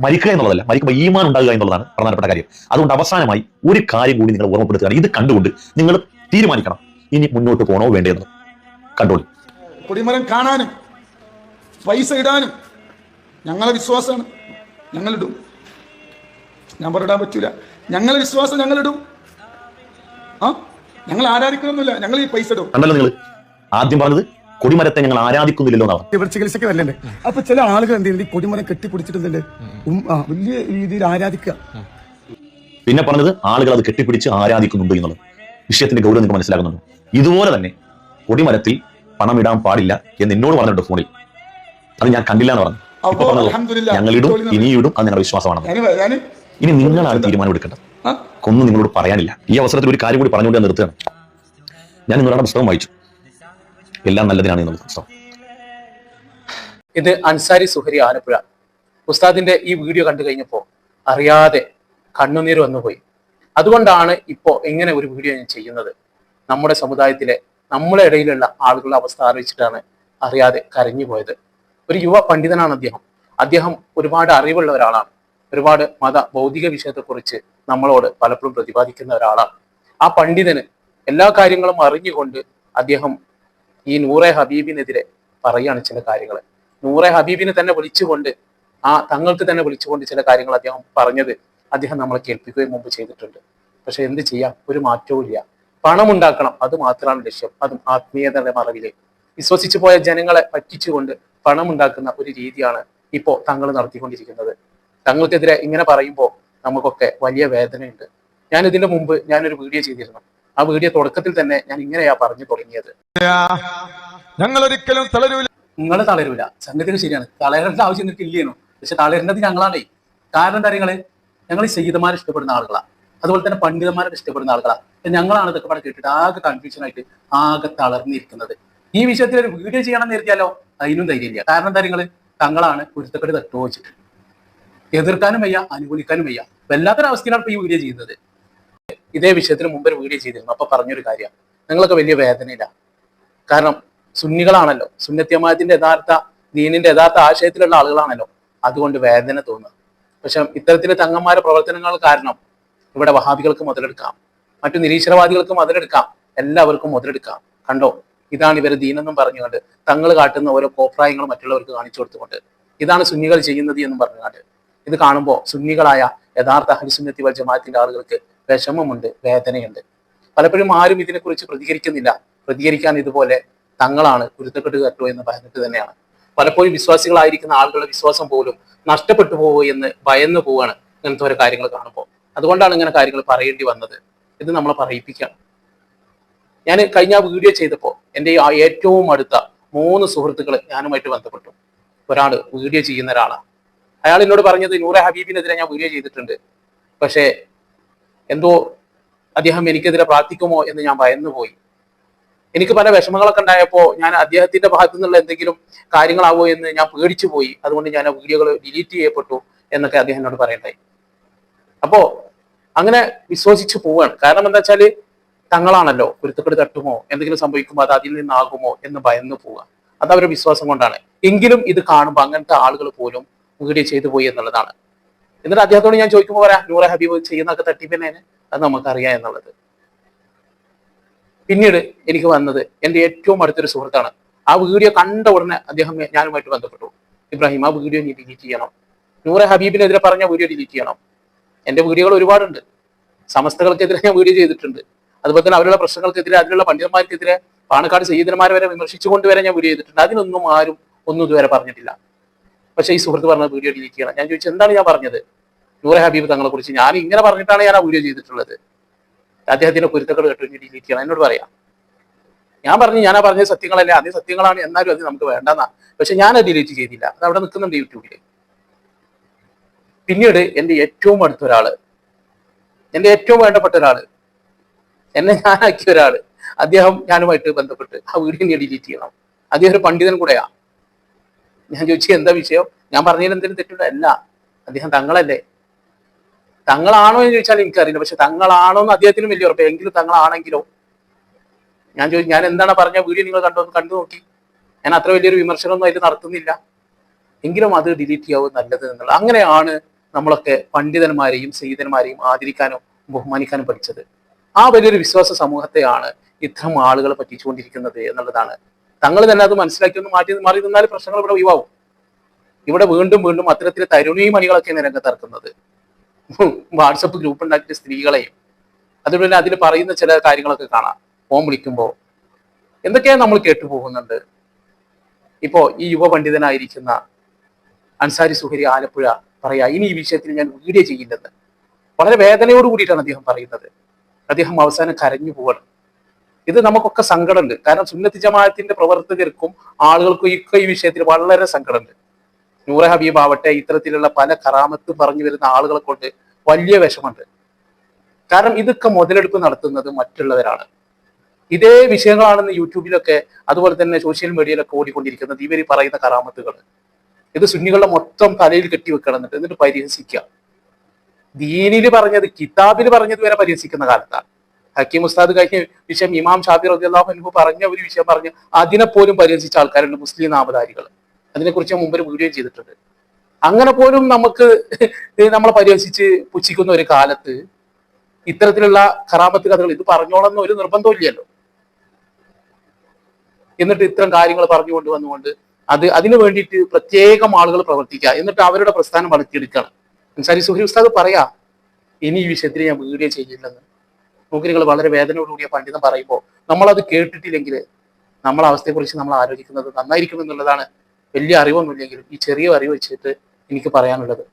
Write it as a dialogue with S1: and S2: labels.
S1: മരിക്കുക എന്നുള്ളതല്ല മരിക്കുമ്പോൾ ഈമാൻ ഉണ്ടാകുക എന്നുള്ളതാണ് പ്രധാനപ്പെട്ട കാര്യം. അതുകൊണ്ട് അവസാനമായി ഒരു കാര്യം കൂടി നിങ്ങൾ ഓർമ്മപ്പെടുത്തുകയാണ്. ഇത് കണ്ടുകൊണ്ട് നിങ്ങൾ തീരുമാനിക്കണം ഇനി മുന്നോട്ട് പോകണോ വേണ്ടതെന്ന് കണ്ടോളി.
S2: കൊടിമരം കാണാനും പൈസ ഇടാനും ഞങ്ങളെ വിശ്വാസമാണ്. ഞങ്ങളിടും. ഞാൻ പറഞ്ഞിടാൻ പറ്റൂല. ഞങ്ങളെ വിശ്വാസം ഞങ്ങളിടും. ആ? ഞങ്ങൾ ആരാധിക്കണമെന്നില്ല. ഞങ്ങൾ ഈ പൈസ ഇടും.
S1: കണ്ടല്ലോ നിങ്ങൾ. ആദ്യം പറഞ്ഞത് കൊടിമരത്തെ ഞങ്ങൾ ആരാധിക്കുന്നില്ലല്ലോ എന്നാണ്.
S3: ചികിത്സയ്ക്ക് വരല്ലേ അപ്പൊ ചില ആളുകൾ എന്ത് ചെയ്യുന്നത് ഈ കൊടിമരം കെട്ടിപ്പിടിച്ചിട്ടുണ്ട് വലിയ രീതിയിൽ ആരാധിക്കുക.
S1: പിന്നെ പറഞ്ഞത് ആളുകൾ അത് കെട്ടിപ്പിടിച്ച് ആരാധിക്കുന്നുണ്ട് എന്നുള്ളത്. വിഷയത്തിന്റെ ഗൗരവം നിങ്ങൾക്ക് മനസ്സിലാകുന്നുണ്ട്. ഇതുപോലെ തന്നെ കൊടിമരത്തിൽ പണം ഇടാൻ പാടില്ല എന്ന് എന്നോട് പറഞ്ഞിട്ടുണ്ട് ഫോണിൽ. അത് ഞാൻ കണ്ടില്ല എന്ന് പറഞ്ഞു. ഇപ്പൊ
S2: ഇനിയിടും
S1: പറഞ്ഞത് ഞങ്ങൾ ഇടും അത് ഞങ്ങളുടെ വിശ്വാസമാണ് ഇനി നിങ്ങളാണ് തീരുമാനം എടുക്കേണ്ടത് ഒന്നും നിങ്ങളോട് പറയാനില്ല. ഈ അവസരത്തിൽ ഒരു കാര്യം കൂടി പറഞ്ഞുകൊണ്ട് ഞാൻ നിർത്തുകയാണ്. ഞാൻ നിങ്ങളുടെ പുസ്തകം വായിച്ചു. എല്ലാം നല്ലതിനാണ് നമുക്ക് പുസ്തകം
S4: ഇത് അൻസാരി സുഹരി ആലപ്പുഴ. ഉസ്താദിന്റെ ഈ വീഡിയോ കണ്ടു കഴിഞ്ഞപ്പോൾ അറിയാതെ കണ്ണുനീർ വന്നുപോയി. അതുകൊണ്ടാണ് ഇപ്പോ ഇങ്ങനെ ഒരു വീഡിയോ ഞാൻ ചെയ്യുന്നത്. നമ്മുടെ സമുദായത്തിലെ നമ്മളെ ഇടയിലുള്ള ആളുകളുടെ അവസ്ഥ ആലോചിച്ചിട്ടാണ് അറിയാതെ കരഞ്ഞു പോയത്. ഒരു യുവ പണ്ഡിതനാണ് അദ്ദേഹം. അദ്ദേഹം ഒരുപാട് അറിവുള്ള ഒരാളാണ്. ഒരുപാട് മത ഭൗതിക വിഷയത്തെക്കുറിച്ച് നമ്മളോട് പലപ്പോഴും പ്രതിപാദിക്കുന്ന ഒരാളാണ്. ആ പണ്ഡിതന് എല്ലാ കാര്യങ്ങളും അറിഞ്ഞുകൊണ്ട് അദ്ദേഹം ഈ നൂറെ ഹബീബിനെതിരെ പറയുകയാണ് ചില കാര്യങ്ങൾ നൂറെ ഹബീബിനെ തന്നെ വിളിച്ചുകൊണ്ട് ആ തങ്ങൾക്ക് തന്നെ വിളിച്ചുകൊണ്ട് ചില കാര്യങ്ങൾ അദ്ദേഹം പറഞ്ഞത് അദ്ദേഹം നമ്മളെ കേൾപ്പിക്കുകയും മുമ്പ് ചെയ്തിട്ടുണ്ട്. പക്ഷെ എന്ത് ചെയ്യാം? ഒരു മാറ്റവും ഇല്ല. പണം ഉണ്ടാക്കണം അത് മാത്രമാണ് ലക്ഷ്യം. അതും ആത്മീയതയുടെ മറവിൽ. വിശ്വസിച്ചു പോയ ജനങ്ങളെ പറ്റിച്ചുകൊണ്ട് പണം ഉണ്ടാക്കുന്ന ഒരു രീതിയാണ് ഇപ്പോൾ തങ്ങൾ നടത്തിക്കൊണ്ടിരിക്കുന്നത്. തങ്ങൾക്കെതിരെ ഇങ്ങനെ പറയുമ്പോൾ നമുക്കൊക്കെ വലിയ വേദനയുണ്ട്. ഞാൻ ഇതിന്റെ മുമ്പ് ഞാനൊരു വീഡിയോ ചെയ്തിരുന്നു. ആ വീഡിയോ തുടക്കത്തിൽ തന്നെ ഞാൻ ഇങ്ങനെയാ പറഞ്ഞു തുടങ്ങിയത്.
S5: ഞങ്ങൾ ഒരിക്കലും തളരൂല.
S4: നിങ്ങൾ തളരൂല. സംഗതികൾ ശരിയാണ്. തളരേണ്ട ആവശ്യം നിങ്ങൾക്ക് ഇല്ലേനു. പക്ഷെ തളരേണ്ടത് ഞങ്ങളാണ്. കാരണം എന്താ നിങ്ങൾ ഞങ്ങൾ ഈ സയ്യിദന്മാരെ ഇഷ്ടപ്പെടുന്ന ആളുകളാണ് അതുപോലെ തന്നെ പണ്ഡിതന്മാരെ ഇഷ്ടപ്പെടുന്ന ആളുകളാണ് ഞങ്ങളാണ് ഇതൊക്കെ പാടെ കേട്ടിട്ട് ആകെ കൺഫ്യൂഷൻ ആയിട്ട് ആകെ തളർന്നിരിക്കുന്നത്. ഈ വിഷയത്തിൽ ഒരു വീഡിയോ ചെയ്യണം നേരിട്ടാലോ അതിനും ധൈര്യമില്ല കാരണം എന്താ നിങ്ങൾ തങ്ങളാണ് കുരുത്തക്കെട്ട് തട്ടുവച്ചിട്ട്. എതിർക്കാനും വയ്യ അനുകൂലിക്കാനും വയ്യ. വല്ലാത്തൊരവസ്ഥയിലാണ് ഇപ്പൊ ഈ വീഡിയോ ചെയ്യുന്നത്. ഇതേ വിഷയത്തിന് മുമ്പ് ഒരു വീഡിയോ ചെയ്തിരുന്നു. അപ്പൊ പറഞ്ഞൊരു കാര്യം. നിങ്ങളൊക്കെ വലിയ വേദനയില്ല കാരണം സുന്നികളാണല്ലോ. സുന്നത്യമായത്തിന്റെ യഥാർത്ഥ ദീനിന്റെ യഥാർത്ഥ ആശയത്തിലുള്ള ആളുകളാണല്ലോ. അതുകൊണ്ട് വേദന തോന്നുക. പക്ഷെ ഇത്തരത്തിലെ തങ്ങന്മാരുടെ പ്രവർത്തനങ്ങൾ കാരണം ഇവിടെ വഹാബികൾക്ക് മുതലെടുക്കാം. മറ്റു നിരീശ്വരവാദികൾക്ക് മുതലെടുക്കാം. എല്ലാവർക്കും മുതലെടുക്കാം. കണ്ടോ? ഇതാണ് ഇവരെ ദീനെന്നും പറഞ്ഞുകൊണ്ട് തങ്ങൾ കാട്ടുന്ന ഓരോ കോപ്രായങ്ങൾ മറ്റുള്ളവർക്ക് കാണിച്ചു കൊടുത്തുകൊണ്ട്. ഇതാണ് സുന്നികൾ ചെയ്യുന്നത് എന്നും പറഞ്ഞുകൊണ്ട്. ഇത് കാണുമ്പോൾ സുന്നികളായ യഥാർത്ഥ ഹരിസുന്നത്തി വൽ ജമാഅത്തിന്റെ ആളുകൾക്ക് വിഷമമുണ്ട് വേദനയുണ്ട്. പലപ്പോഴും ആരും ഇതിനെക്കുറിച്ച് പ്രതികരിക്കുന്നില്ല. പ്രതികരിക്കാൻ ഇതുപോലെ തങ്ങളാണ് കുരുത്തക്കെട്ട് കെട്ടു എന്ന് പറഞ്ഞിട്ട് തന്നെയാണ്. പലപ്പോഴും വിശ്വാസികളായിരിക്കുന്ന ആളുകളുടെ വിശ്വാസം പോലും നഷ്ടപ്പെട്ടു പോകുമോ എന്ന് ഭയന്നു പോവാണ് ഇങ്ങനത്തെ ഓരോ കാര്യങ്ങൾ കാണുമ്പോൾ. അതുകൊണ്ടാണ് ഇങ്ങനെ കാര്യങ്ങൾ പറയേണ്ടി വന്നത് ഇത് നമ്മളെ പറയിപ്പിക്കുകയാണ്. ഞാൻ കഴിഞ്ഞ വീഡിയോ ചെയ്തപ്പോൾ എന്റെ ഏറ്റവും അടുത്ത മൂന്ന് സുഹൃത്തുക്കൾ ഞാനുമായിട്ട് ബന്ധപ്പെട്ടു. ഒരാൾ വീഡിയോ ചെയ്യുന്ന ഒരാളാണ്. അയാൾ എന്നോട് പറഞ്ഞത് നൂറെ ഹബീബിനെതിരെ ഞാൻ വീഡിയോ ചെയ്തിട്ടുണ്ട്. പക്ഷേ എന്തോ അദ്ദേഹം എനിക്കെതിരെ പ്രാർത്ഥിക്കുമോ എന്ന് ഞാൻ ഭയന്നു പോയി എനിക്ക് പല വിഷമങ്ങളൊക്കെ ഉണ്ടായപ്പോൾ ഞാൻ അദ്ദേഹത്തിന്റെ ഭാഗത്തു നിന്നുള്ള എന്തെങ്കിലും കാര്യങ്ങളാവോ എന്ന് ഞാൻ പേടിച്ചു പോയി അതുകൊണ്ട് ഞാൻ ആ വീഡിയോകൾ ഡിലീറ്റ് ചെയ്യപ്പെട്ടു എന്നൊക്കെ അദ്ദേഹം എന്നോട് പറയണ്ടായി. അപ്പോ അങ്ങനെ വിശ്വസിച്ച് പോവാണ്. കാരണം എന്താ വെച്ചാൽ തങ്ങളാണല്ലോ കുരുത്തക്കെട് തട്ടുമോ എന്തെങ്കിലും സംഭവിക്കുമോ അത് അതിൽ നിന്നാകുമോ എന്ന് ഭയന്നു പോവുക അത് അവരുടെ വിശ്വാസം കൊണ്ടാണ്. എങ്കിലും ഇത് കാണുമ്പോൾ അങ്ങനത്തെ ആളുകൾ പോലും വീഡിയോ ചെയ്തു പോയി എന്നുള്ളതാണ്. എന്നിട്ട് അദ്ദേഹത്തോട് ഞാൻ ചോദിക്കുമ്പോൾ പറയാം നൂറ ഹബീബ് ചെയ്യുന്നൊക്കെ തട്ടിപ്പിന്നേനെ? അത് നമുക്കറിയാം എന്നുള്ളത്. പിന്നീട് എനിക്ക് വന്നത് എന്റെ ഏറ്റവും അടുത്തൊരു സുഹൃത്താണ്. ആ വീഡിയോ കണ്ട ഉടനെ അദ്ദേഹം ഞാനുമായിട്ട് ബന്ധപ്പെട്ടു. ഇബ്രാഹിം ആ വീഡിയോ നീ ഡിലീറ്റ് ചെയ്യണം. നൂറ ഹബീബിനെതിരെ പറഞ്ഞ വീഡിയോ ഡിലീറ്റ് ചെയ്യണം. എന്റെ വീഡിയോകൾ ഒരുപാടുണ്ട്. സമസ്തകൾക്കെതിരെ ഞാൻ വീഡിയോ ചെയ്തിട്ടുണ്ട്. അതുപോലെ തന്നെ അവരുടെ പ്രശ്നങ്ങൾക്കെതിരെ അതിലുള്ള പണ്ഡിതന്മാർക്കെതിരെ പാണക്കാട് സയ്യിദന്മാരെ വരെ വിമർശിച്ചുകൊണ്ട് വരെ ഞാൻ വീഡിയോ ചെയ്തിട്ടുണ്ട്. അതിനൊന്നും ആരും ഒന്നും ഇതുവരെ പറഞ്ഞിട്ടില്ല. പക്ഷേ ഈ സുഹൃത്ത് പറഞ്ഞ വീഡിയോ ഡിലീറ്റ് ചെയ്യണം. ഞാൻ ചോദിച്ചു എന്താണ് ഞാൻ പറഞ്ഞത്? നൂറെ ഹബീബ് തങ്ങളെ കുറിച്ച് ഞാൻ ഇങ്ങനെ പറഞ്ഞിട്ടാണ് ഞാൻ ആ വീഡിയോ ചെയ്തിട്ടുള്ളത്. അദ്ദേഹത്തിന്റെ കുരുത്തക്കേട് കേട്ടു ഇനി ഡിലീറ്റ് ചെയ്യണം എന്നോട് പറയാം. ഞാൻ പറഞ്ഞു ഞാനാ പറഞ്ഞ സത്യങ്ങളല്ല? അതേ സത്യങ്ങളാണ് എന്നാലും അത് നമുക്ക് വേണ്ടെന്നാ. പക്ഷെ ഞാൻ അത് ഡിലീറ്റ് ചെയ്തില്ല. അത് അവിടെ നിൽക്കുന്നുണ്ട് യൂട്യൂബിൽ പിന്നീട് എന്റെ ഏറ്റവും അടുത്ത ഒരാൾ എന്റെ ഏറ്റവും വേണ്ടപ്പെട്ട ഒരാൾ എന്നെ ഞാനാക്കിയ ഒരാൾ അദ്ദേഹം ഞാനുമായിട്ട് ബന്ധപ്പെട്ട് ആ വീഡിയോ ഇനി ഡിലീറ്റ് ചെയ്യണം. അദ്ദേഹം ഒരു പണ്ഡിതൻ കൂടെയാ. ഞാൻ ചോദിച്ചു എന്താ വിഷയം? ഞാൻ പറഞ്ഞതിൽ എന്തെങ്കിലും തെറ്റുണ്ടോ? അല്ല. അദ്ദേഹം തങ്ങളല്ലേ. തങ്ങളാണോ എന്ന് ചോദിച്ചാൽ എനിക്കറിയില്ല. പക്ഷെ തങ്ങളാണോ എന്ന് അദ്ദേഹത്തിനും വലിയ ഉറപ്പ്. എങ്കിലും തങ്ങളാണെങ്കിലോ? ഞാൻ ചോദിച്ചു ഞാൻ എന്താണ് പറഞ്ഞ വീഡിയോ നിങ്ങൾ കണ്ടു കണ്ടു നോക്കി. ഞാൻ അത്ര വലിയൊരു വിമർശനമൊന്നും അതിൽ നടത്തുന്നില്ല. എങ്കിലും അത് ഡിലീറ്റ് ചെയ്യാവും നല്ലത് എന്നുള്ളത് അങ്ങനെയാണ് നമ്മളൊക്കെ പണ്ഡിതന്മാരെയും സീതന്മാരെയും ആദരിക്കാനും ബഹുമാനിക്കാനും പഠിച്ചത്. ആ വലിയൊരു വിശ്വാസ സമൂഹത്തെയാണ് ഇത്തരം ആളുകൾ പറ്റിച്ചുകൊണ്ടിരിക്കുന്നത് എന്നുള്ളതാണ്. തങ്ങൾ തന്നെ അത് മനസ്സിലാക്കി ഒന്ന് മാറ്റി മാറി നിന്നാൽ പ്രശ്നങ്ങൾ ഇവിടെ ഒഴിവാകും ഇവിടെ വീണ്ടും വീണ്ടും അത്തരത്തിലെ തരുണീ മണികളൊക്കെയാണ് രംഗത്തിറക്കുന്നത് വാട്സപ്പ് ഗ്രൂപ്പ് ഉണ്ടാക്കിയ സ്ത്രീകളെയും അതുപോലെ തന്നെ അതിൽ പറയുന്ന ചില കാര്യങ്ങളൊക്കെ കാണാം. ഫോൺ വിളിക്കുമ്പോൾ. എന്തൊക്കെയാണ് നമ്മൾ കേട്ടു പോകുന്നുണ്ട് ഇപ്പോ ഈ യുവ പണ്ഡിതനായിരിക്കുന്ന അൻസാരി സുഹരി ആലപ്പുഴ പറയാ ഇനി ഈ വിഷയത്തിൽ ഞാൻ വീഡിയോ ചെയ്യില്ലെന്ന്. വളരെ വേദനയോട് കൂടിയിട്ടാണ് അദ്ദേഹം പറയുന്നത്. അദ്ദേഹം അവസാനം കരഞ്ഞു പോവാണ്. ഇത് നമുക്കൊക്കെ സങ്കടമുണ്ട്. കാരണം സുന്നത്തി ജമാഅത്തിന്റെ പ്രവർത്തകർക്കും ആളുകൾക്കും ഒക്കെ ഈ വിഷയത്തിൽ വളരെ സങ്കടമുണ്ട്. നൂറ ഹബീബ് ആവട്ടെ ഇത്തരത്തിലുള്ള പല കറാമത്ത് പറഞ്ഞു വരുന്ന ആളുകളെ കൊണ്ട് വലിയ വിഷമുണ്ട് കാരണം ഇതൊക്കെ മുതലെടുപ്പ് നടത്തുന്നത് മറ്റുള്ളവരാണ്. ഇതേ വിഷയങ്ങളാണെന്ന് യൂട്യൂബിലൊക്കെ അതുപോലെ തന്നെ സോഷ്യൽ മീഡിയയിലൊക്കെ ഓടിക്കൊണ്ടിരിക്കുന്നത് ഇവർ പറയുന്ന കറാമത്തുകൾ ഇത് സുന്നികളുടെ മൊത്തം തലയിൽ കെട്ടി വെക്കണം എന്നിട്ട് എന്നിട്ട് പരിഹസിക്കുക. ദീനിൽ പറഞ്ഞത് കിതാബിൽ പറഞ്ഞത് വരെ പരിഹസിക്കുന്ന കാലത്താണ്. ഹക്കീം ഉസ്താദ് കഴിഞ്ഞ വിഷയം ഇമാം ഷാബിർ റദിയല്ലാഹു അൻഹു പറഞ്ഞ ഒരു വിഷയം പറഞ്ഞ് അതിനെപ്പോലും പരിഹസിച്ച ആൾക്കാരുണ്ട് മുസ്ലിം നാമധാരികൾ അതിനെക്കുറിച്ച് ഞാൻ മുമ്പിൽ വീഡിയോ ചെയ്തിട്ടുണ്ട്. അങ്ങനെ പോലും നമുക്ക് നമ്മളെ പരിഹസിച്ച് പുച്ഛിക്കുന്ന ഒരു കാലത്ത് ഇത്തരത്തിലുള്ള കറാമത്ത് കഥകൾ ഇത് പറഞ്ഞോളെന്ന് ഒരു നിർബന്ധവും ഇല്ലല്ലോ എന്നിട്ട് ഇത്തരം കാര്യങ്ങൾ പറഞ്ഞു വന്നുകൊണ്ട് അത് അതിനു വേണ്ടിയിട്ട് പ്രത്യേകം ആളുകൾ പ്രവർത്തിക്കുക. എന്നിട്ട് അവരുടെ പ്രസ്ഥാനം വളർത്തിയെടുക്കണം അൻസാരി സുഹരി ഉസ്താദ് പറയാ ഇനി ഈ വിഷയത്തിൽ ഞാൻ വീഡിയോ ചെയ്യില്ലെന്ന്. നോക്കി നിങ്ങൾ വളരെ വേദനയോടുകൂടിയ പണ്ഡിതം പറയുമ്പോൾ നമ്മളത് കേട്ടിട്ടില്ലെങ്കിൽ നമ്മളെ അവസ്ഥയെക്കുറിച്ച് നമ്മൾ ആലോചിക്കുന്നത് നന്നായിരിക്കും എന്നുള്ളതാണ് വലിയ അറിവൊന്നുമില്ലെങ്കിലും ഈ ചെറിയ അറിവ് വെച്ചിട്ട് എനിക്ക് പറയാനുള്ളത്